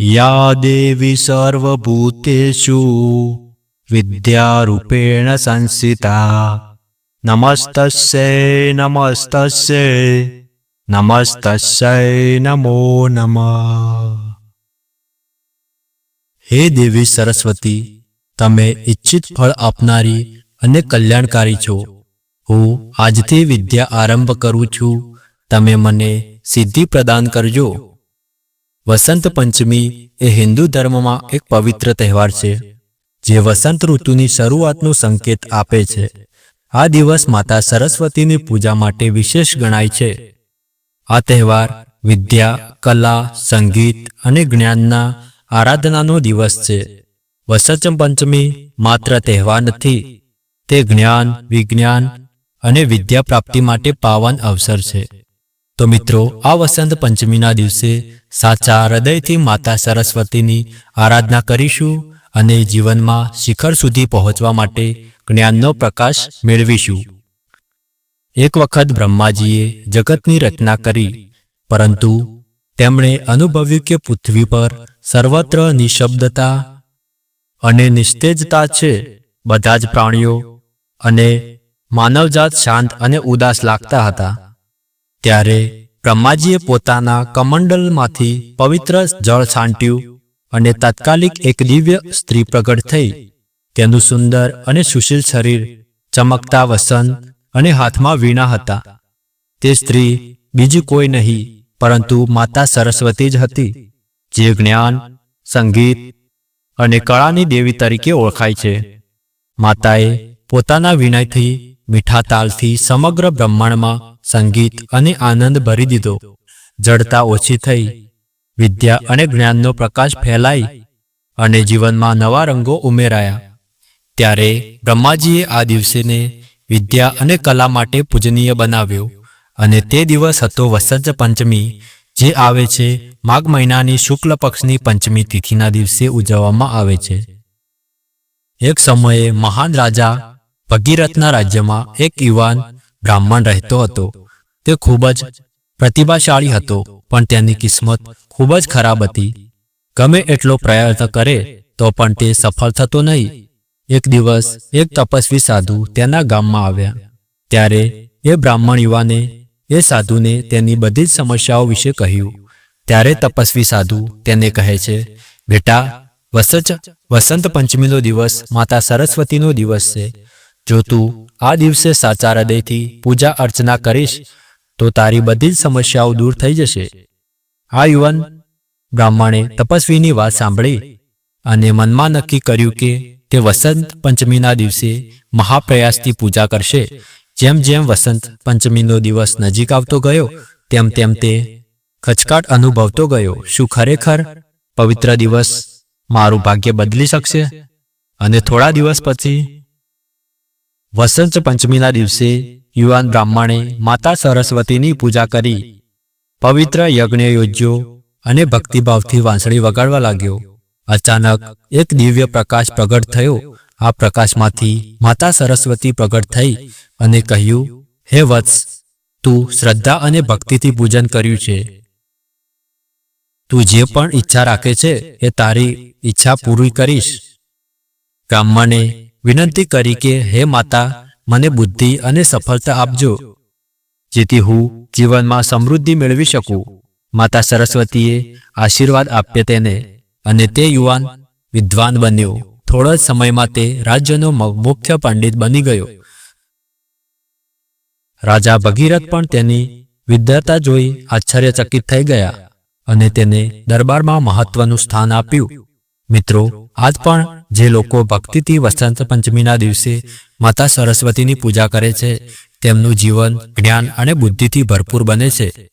યા દેવી સર્વભૂતેષુ વિદ્યારૂપેણ સંસ્થિતા નમસ્તસ્ય નમસ્ત નમસ્તસ્ય નમો નમ. હે દેવી સરસ્વતી, તમે ઇચ્છિત ફળ આપનારી અને કલ્યાણકારી છો. હું આજથી વિદ્યા આરંભ કરું છું. તમે મને સિદ્ધિ પ્રદાન કરજો. વસંત પંચમી એ હિન્દુ ધર્મમાં એક પવિત્ર તહેવાર છે, જે વસંત ઋતુની શરૂઆતનો સંકેત આપે છે. આ દિવસ માતા સરસ્વતીની પૂજા માટે વિશેષ ગણાય છે. આ તહેવાર વિદ્યા, કલા, સંગીત અને જ્ઞાનના આરાધનાનો દિવસ છે. વસંત પંચમી માત્ર તહેવાર નથી, તે જ્ઞાન, વિજ્ઞાન અને વિદ્યા પ્રાપ્તિ માટે પાવન અવસર છે. તો મિત્રો, આ વસંત પંચમીના દિવસે સાચા હૃદયથી માતા સરસ્વતીની આરાધના કરીશું અને જીવનમાં શિખર સુધી પહોંચવા માટે જ્ઞાનનો પ્રકાશ મેળવીશું. એક વખત બ્રહ્માજીએ જગતની રચના કરી, પરંતુ તેમણે અનુભવ્યું કે પૃથ્વી પર સર્વત્ર નિશબ્દતા અને નિસ્તેજતા છે બધા જ પ્રાણીઓ અને માનવજાત શાંત અને ઉદાસ લાગતા હતા. ત્યારે બ્રહ્માજીએ પોતાના કમંડલમાંથી પવિત્ર જળ છાંટ્યું અને તાત્કાલિક એક દિવ્ય સ્ત્રી પ્રગટ થઈ. તેનું સુંદર અને સુશીલ શરીર ચમકતા વસન અને હાથમાં વીણા હતા. તે સ્ત્રી બીજી કોઈ નહીં, પરંતુ માતા સરસ્વતી જ હતી, જે જ્ઞાન, સંગીત અને કળાની દેવી તરીકે ઓળખાય છે. માતાએ પોતાના વિનયથી મીઠા તાલથી સમગ્ર બ્રહ્માંડમાં સંગીત અને આનંદ ભરી દીધો. જડતા ઓછી થઈ, વિદ્યા અને જ્ઞાનનો પ્રકાશ ફેલાઈ અને જીવનમાં નવા રંગો ઉમેરાયા. ત્યારે બ્રહ્માજીએ આ દિવસેને વિદ્યા અને કલા માટે પૂજનીય બનાવ્યો અને તે દિવસ હતો વસંત પંચમી, જે આવે છે માઘ મહિનાની શુક્લ પક્ષની પંચમી તિથિના દિવસે ઉજવવામાં આવે છે. એક સમયે મહાન રાજા ભગીરથના રાજ્યમાં એક યુવાન બ્રાહ્મણ રહેતો હતો. તે ખૂબ જ પ્રતિભાશાળી હતો, પણ તેની કિસ્મત ખૂબ જ ખરાબ હતી. ગમે એટલો પ્રયત્ન કરે, તો પણ તે સફળ થતો નહીં. એક દિવસ એક તપસ્વી સાધુ તેના ગામમાં આવ્યા. ત્યારે એ બ્રાહ્મણ યુવાને એ સાધુને તેની બધી જ સમસ્યાઓ વિશે કહ્યું. ત્યારે તપસ્વી સાધુ તેને કહે છે, બેટા વસંત વસંત પંચમીનો દિવસ માતા સરસ્વતીનો દિવસ છે. જો તું આ દિવસે સાચા હૃદયથી પૂજા અર્ચના કરીશ, તો તારી બધી જ સમસ્યાઓ દૂર થઈ જશે. આ યુવાન બ્રાહ્મણે તપસ્વીની વાત સાંભળી અને મનમાં નક્કી કર્યું કે તે વસંત પંચમીના દિવસે મહાપ્રયાસથી પૂજા કરશે. જેમ જેમ વસંત પંચમીનો દિવસ નજીક આવતો ગયો, તેમ તેમ તે ખચકાટ અનુભવતો ગયો. શું ખરેખર પવિત્ર દિવસ મારું ભાગ્ય બદલી શકશે? અને થોડા દિવસ પછી વસંત પંચમીના દિવસે યુવાન બ્રાહ્મણે માતા સરસ્વતીની પૂજા કરી. પવિત્ર યજ્ઞ યોજ્યો અને ભક્તિભાવથી વાંસળી વગાડવા લાગ્યો. અચાનક એક દિવ્ય પ્રકાશ પ્રગટ થયો. આ પ્રકાશમાંથી માતા સરસ્વતી પ્રગટ થઈ અને કહ્યું, હે વત્સ, તું શ્રદ્ધા અને ભક્તિથી પૂજન કર્યું છે. તું જે પણ ઈચ્છા રાખે છે એ તારી ઈચ્છા પૂરી કરીશ. બ્રાહ્મણે વિનંતી કરી કે, હે માતા, મને બુદ્ધિ અને સફળતા આપજો. જેથી હું જીવનમાં સમૃદ્ધિ મેળવી શકું. માતા સરસ્વતીએ આશીર્વાદ આપ્યા તેને અને તે યુવાન વિદ્વાન બન્યો. થોડા સમયમાં તે રાજ્યનો મુખ્ય પંડિત બની ગયો. રાજા ભગીરથ પણ તેની વિદ્યાતા જોઈ આશ્ચર્યચકિત થઈ ગયા અને તેને દરબારમાં મહત્વનું સ્થાન આપ્યું. મિત્રો, આજ પણ જે લોકો ભક્તિથી વસંત પંચમીના દિવસે માતા સરસ્વતીની પૂજા કરે છે, તેમનું જીવન, જ્ઞાન અને બુદ્ધિથી ભરપૂર બને છે.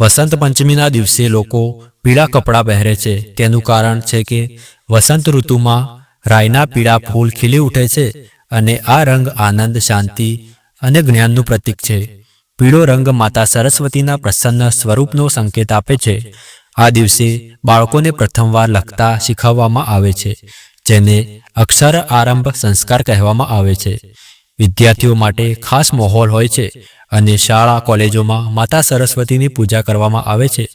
વસંત પંચમીના દિવસે લોકો પીળા કપડાં પહેરે છે. તેનું કારણ છે કે વસંત ઋતુમાં રાયના પીળા ફૂલ ખીલી ઉઠે છે અને આ રંગ આનંદ, શાંતિ અને જ્ઞાનનું પ્રતીક છે. પીળો રંગ માતા સરસ્વતીના પ્રસન્ન સ્વરૂપનો સંકેત આપે છે. આ દિવસે બાળકોને પ્રથમવાર લખતા શીખવવામાં આવે છે. જેને અક્ષર આરંભ સંસ્કાર કહેવામાં આવે છે. વિદ્યાર્થીઓ માટે ખાસ માહોલ હોય છે અને શાળા, કોલેજોમાં માતા સરસ્વતીની પૂજા કરવામાં આવે છે.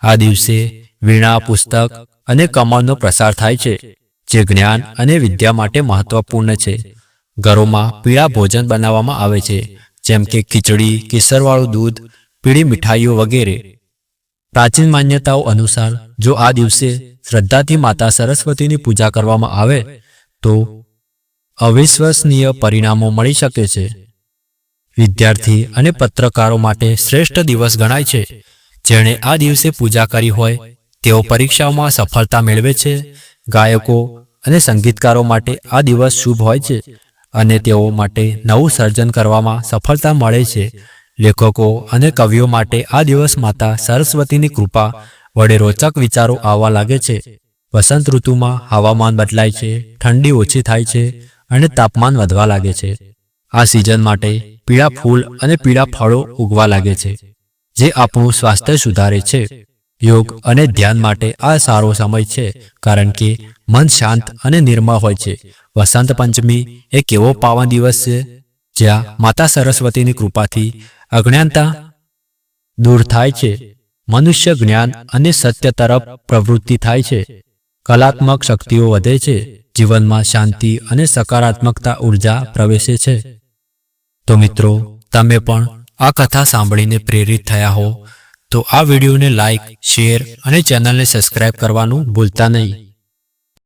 આ દિવસે વીણા, પુસ્તક અને કમળનો પ્રસાર થાય છે, જે જ્ઞાન અને વિદ્યા માટે મહત્વપૂર્ણ છે. ઘરોમાં પીળા ભોજન બનાવવામાં આવે છે, જેમ કે ખીચડી, કેસરવાળું દૂધ, પીળી મીઠાઈઓ વગેરે. પ્રાચીન માન્યતાઓ અનુસાર જો આ દિવસે શ્રદ્ધાથી માતા સરસ્વતીની પૂજા કરવામાં આવે, તો અવિશ્વસનીય પરિણામો મળી શકે છે. વિદ્યાર્થી અને પત્રકારો માટે શ્રેષ્ઠ દિવસ ગણાય છે. જેણે આ દિવસે પૂજા કરી હોય, તેઓ પરીક્ષાઓમાં સફળતા મેળવે છે. ગાયકો અને સંગીતકારો માટે આ દિવસ શુભ હોય છે અને તેઓ માટે નવું સર્જન કરવામાં સફળતા મળે છે. લેખકો અને કવિઓ માટે આ દિવસ માતા સરસ્વતીની કૃપા વડે રોચક વિચારો આવવા લાગે છે. વસંત ઋતુમાં હવામાન બદલાય છે, ઠંડી ઓછી થાય છે અને તાપમાન વધવા લાગે છે. આ સિઝન માટે પીળા ફૂલ અને પીળા ફળો ઉગવા લાગે છે, જે આપણું સ્વાસ્થ્ય સુધારે છે. યોગ અને ધ્યાન માટે આ સારો સમય છે, કારણ કે મન શાંત અને નિર્મળ હોય છે. વસંત પંચમી એક એવો પાવન દિવસ છે? જ્યાં માતા સરસ્વતીની કૃપાથી અજ્ઞાનતા દૂર થાય છે. મનુષ્ય જ્ઞાન અને સત્ય તરફ પ્રવૃત્તિ થાય છે. કલાત્મક શક્તિઓ વધે છે. જીવનમાં શાંતિ અને સકારાત્મકતા ઊર્જા પ્રવેશે છે. તો મિત્રો, તમે પણ આ કથા સાંભળીને પ્રેરિત થયા હો. તો આ વિડીયોને લાઈક, શેર અને ચેનલને સબસ્ક્રાઇબ કરવાનું ભૂલતા નહીં.